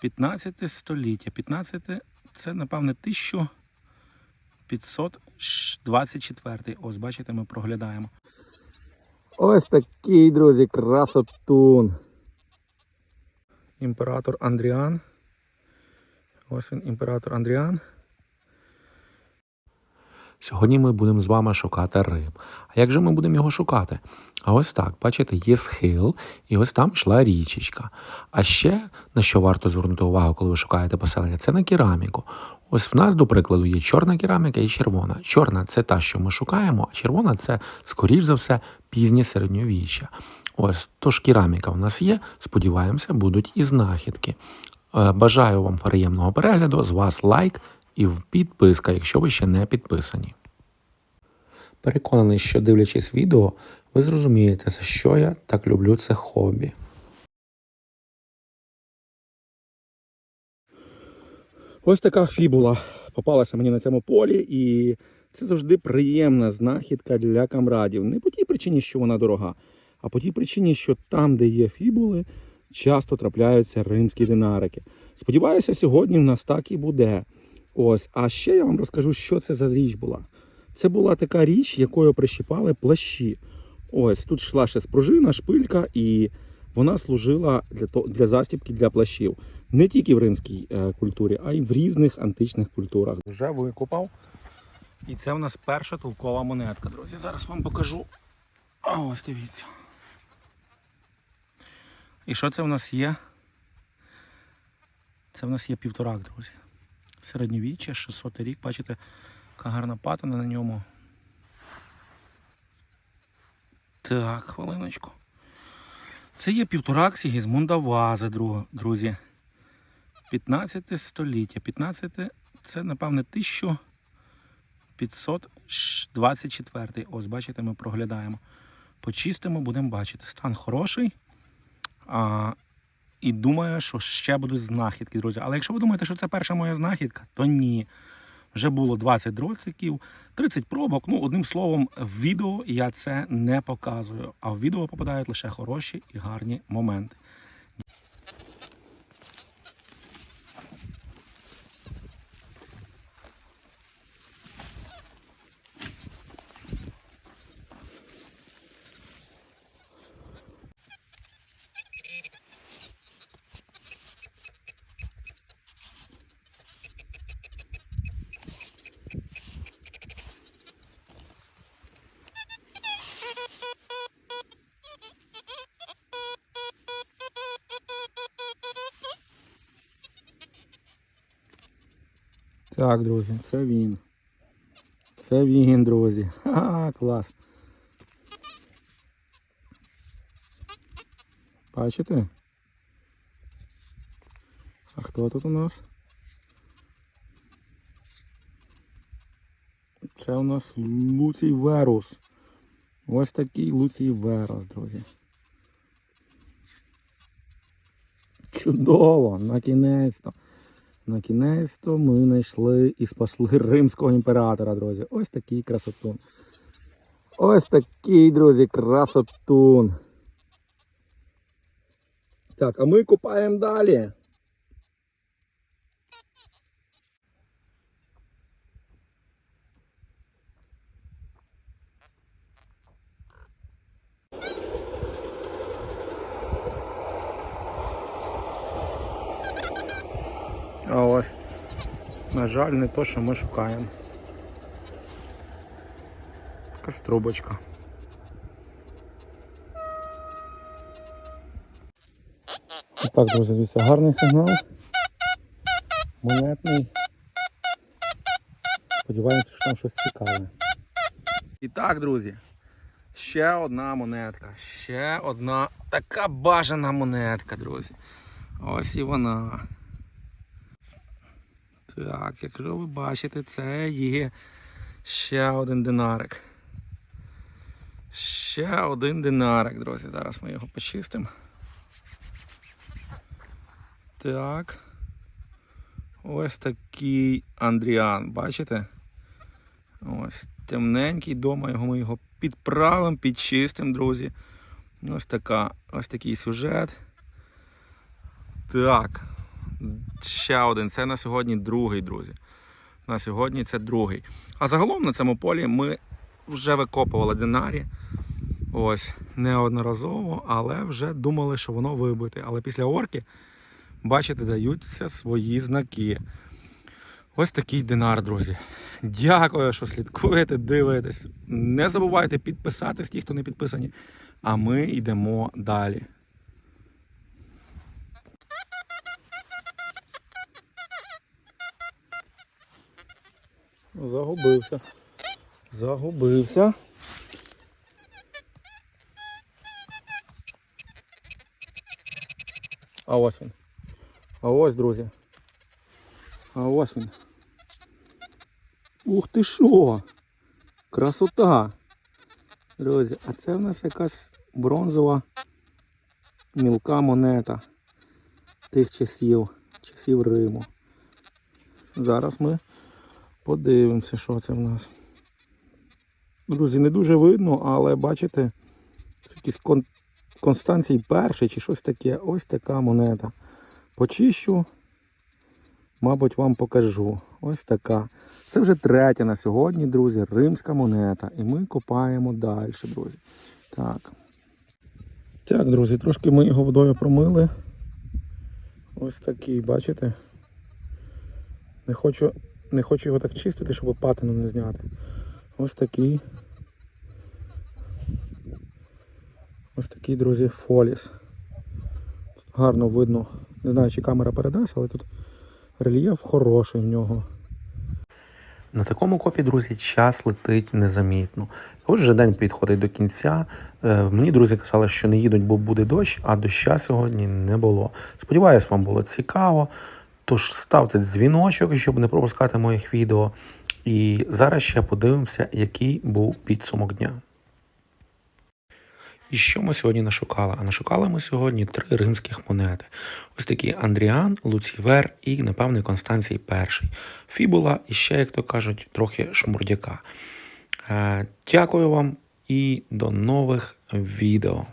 15 століття. 15 це, напевне, 1524. Ось, бачите, ми проглядаємо. Ось такий, друзі, красотун. Імператор Андріан. Ось він, імператор Андріан. Сьогодні ми будемо з вами шукати риб. А як же ми будемо його шукати? А ось так, бачите, є схил, і ось там йшла річечка. А ще на що варто звернути увагу, коли ви шукаєте поселення, це на кераміку. Ось в нас, до прикладу, є чорна кераміка і червона. Чорна це та, що ми шукаємо, а червона це, скоріш за все, пізнє середньовіччя. Ось тож кераміка в нас є. Сподіваємося, будуть і знахідки. Е, Бажаю вам приємного перегляду. З вас лайк і підписка, якщо ви ще не підписані. Переконаний, що дивлячись відео, ви зрозумієте, за що я так люблю це хобі. Ось така фібула попалася мені на цьому полі, і це завжди приємна знахідка для камрадів. Не по тій причині, що вона дорога, а по тій причині, що там, де є фібули, часто трапляються римські динарики. Сподіваюся, сьогодні в нас так і буде. Ось, а ще я вам розкажу, що це за річ була. Це була така річ, якою прищіпали плащі. Ось тут йшла ще спружина, шпилька, і вона служила для то- для застібки для плащів. Не тільки в римській е, культурі, а й в різних античних культурах. Вже викопав. І це в нас перша толкова монетка, друзі. Зараз вам покажу. А ось дивіться. І що це в нас є? Це в нас є півторак, друзі. Середньовіччя, 600 рік, бачите, яка гарна патина на ньому. Так, хвилиночку. Це є півторак Сігізмунда Вази, друзі. 15 століття. 15 це, напевне, 1524. Ось, бачите, ми проглядаємо. Почистимо, будемо бачити. Стан хороший. А, і думаю, що ще будуть знахідки, друзі. Але якщо ви думаєте, що це перша моя знахідка, то ні. Вже було 20 дротиків, 30 пробок. Ну, одним словом, в відео я це не показую. А в відео попадають лише хороші і гарні моменти. Так, друзі, це він. Це він, друзі. Ха-ха, клас. Бачите? А хто тут у нас? Це у нас Луцій Верус. Ось такий Луцій Верус, друзі. Чудово! На кінець-то. На кінець-то ми знайшли і спасли римського імператора, друзі. Ось такий красотун. Ось такий, друзі, красотун. Так, а ми купаємо далі. А ось, на жаль, не то, що ми шукаємо. Якась трубочка. Так, друзі, дивіться, гарний сигнал. Монетний. Сподіваємося, що там щось цікаве. І так, друзі. Ще одна монетка. Ще одна така бажана монетка, друзі. Ось і вона. Так, якщо ви бачите, це є ще один динарик. Ще один динарик, друзі. Зараз ми його почистимо. Так. Ось такий Андріан, бачите? Ось темненький дома, його ми його підправимо, підчистимо, друзі. Ось така, ось такий сюжет. Так. Ще один. Це на сьогодні другий, друзі. На сьогодні це другий. А загалом на цьому полі ми вже викопували динарі. Ось, неодноразово, але вже думали, що воно вибите. Але після орки, бачите, даються свої знаки. Ось такий динар, друзі. Дякую, що слідкуєте, дивитесь. Не забувайте підписатись, ті, хто не підписані. А ми йдемо далі. Загубився. Загубився. А ось він. А ось, друзі. А ось він. Ух ти що! Красота! Друзі, а це в нас якась бронзова мілка монета тих часів, часів Риму. Зараз ми подивимося, що це в нас. Друзі, не дуже видно, але бачите, це кон... Констанцій перший чи щось таке. Ось така монета. Почищу, мабуть, вам покажу. Ось така. Це вже третя на сьогодні, друзі, римська монета. І ми копаємо далі, друзі. Так. Так, друзі, трошки ми його водою промили. Ось такий, бачите? Не хочу, не хочу його так чистити, щоб патину не зняти. Ось такий. Ось такий, друзі, фоліс. Гарно видно. Не знаю, чи камера передасть, але тут рельєф хороший в нього. На такому копі, друзі, час летить незамітно. Ось вже день підходить до кінця. Е, Мені друзі казали, що не їдуть, бо буде дощ, а доща сьогодні не було. Сподіваюсь, вам було цікаво. Тож ставте дзвіночок, щоб не пропускати моїх відео. І зараз ще подивимося, який був підсумок дня. І що ми сьогодні нашукали? А нашукали ми сьогодні три римських монети. Ось такі Андріан, Луцівер і, напевне, Констанцій перший. Фібула і ще, як то кажуть, трохи шмурдяка. Е, Дякую вам і до нових відео.